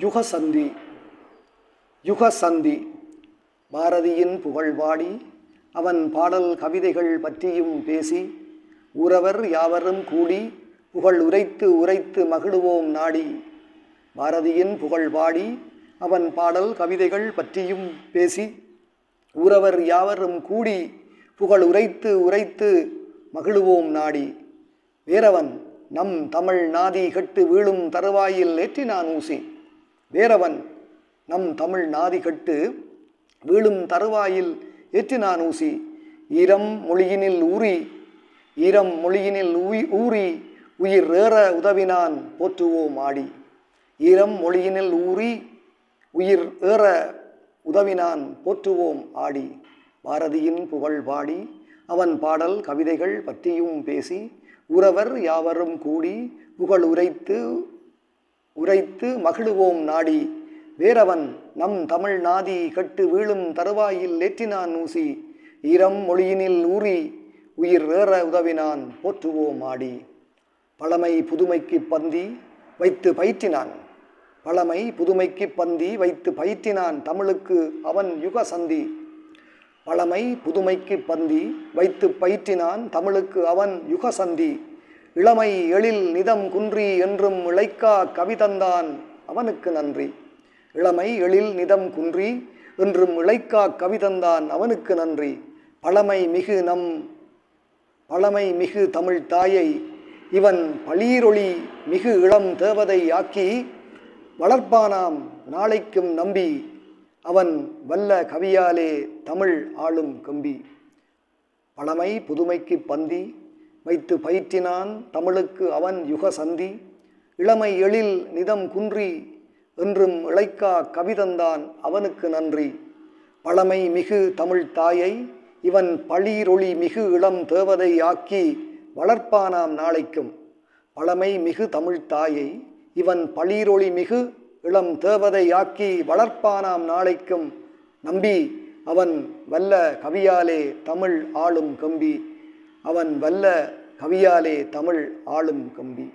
யுகசந்தி யுகசந்தி. பாரதியின் புகழ்பாடி அவன் பாடல் கவிதைகள் பற்றியும் பேசி உறவர் யாவரும் கூடி புகழ் உரைத்து உரைத்து மகிழுவோம் நாடி. பாரதியின் புகழ்பாடி அவன் பாடல் கவிதைகள் பற்றியும் பேசி உறவர் யாவரும் கூடி புகழ் உரைத்து உரைத்து மகிழுவோம் நாடி. வேறவன் நம் தமிழ் நாதி கெட்டு வீழும் தருவாயில் ஏற்றினான் ஊசி. வேறவன் நம் தமிழ் நாதி கட்டு வீழும் தருவாயில் ஏற்றினான் ஊசி ஈரம் மொழியினில் ஊறி ஈரம் மொழியினில் ஊய் ஊறி உயிர் ஏற உதவினான் போற்றுவோம் ஆடி. ஈரம் மொழியினில் ஊறி உயிர் ஏற உதவினான் போற்றுவோம் ஆடி. பாரதியின் புகழ் பாடி அவன் பாடல் கவிதைகள் பற்றியும் பேசி உறவர் யாவரும் கூடி புகழ் உரைத்து உரைத்து மகிழுவோம் நாடி. வேறவன் நம் தமிழ் நாதி கட்டு வீழும் தருவாயில் ஏற்றினான் ஊசி. ஈரம் மொழியினில் ஊறி உயிர் ஏற உதவினான் போற்றுவோம் ஆடி. பழமை புதுமைக்கு பந்தி வைத்து பயிற்றினான். பழமை புதுமைக்கு பந்தி வைத்து பயிற்றினான் தமிழுக்கு அவன் யுக சந்தி. பழமை புதுமைக்கு பந்தி வைத்து பயிற்றினான் தமிழுக்கு அவன் யுக சந்தி. இளமை எழில் நிதம் குன்றி என்றும் இழைக்கா கவிதந்தான் அவனுக்கு நன்றி. இளமை எழில் நிதம் குன்றி என்றும் இழைக்கா கவிதந்தான் அவனுக்கு நன்றி. பழமை மிகு நம் பழமை மிகு தமிழ் தாயை இவன் பளீரொளி மிகு இளம் தேவதை ஆக்கி வளர்ப்பானாம் நாளைக்கும் நம்பி அவன் வல்ல கவியாலே தமிழ் ஆளும் கம்பி. பழமை புதுமைக்கு பந்தி வைத்து பயிற்றினான் தமிழுக்கு அவன் யுக சந்தி. இளமை எழில் நிதம் குன்றி என்றும் இழைக்கா கவிதந்தான் அவனுக்கு நன்றி. பழமை மிகு தமிழ் தாயை இவன் பளீரொளி மிகு இளம் தேவதை ஆக்கி வளர்ப்பானாம் நாளைக்கும். பழமை மிகு தமிழ் தாயை இவன் பளீரொளி மிகு இளம் தேவதை ஆக்கி வளர்ப்பானாம் நாளைக்கும். நம்பி அவன் வல்ல கவியாலே தமிழ் ஆளும் கம்பி. அவன் வல்ல கவியாலே தமிழ் ஆளும் கம்பி.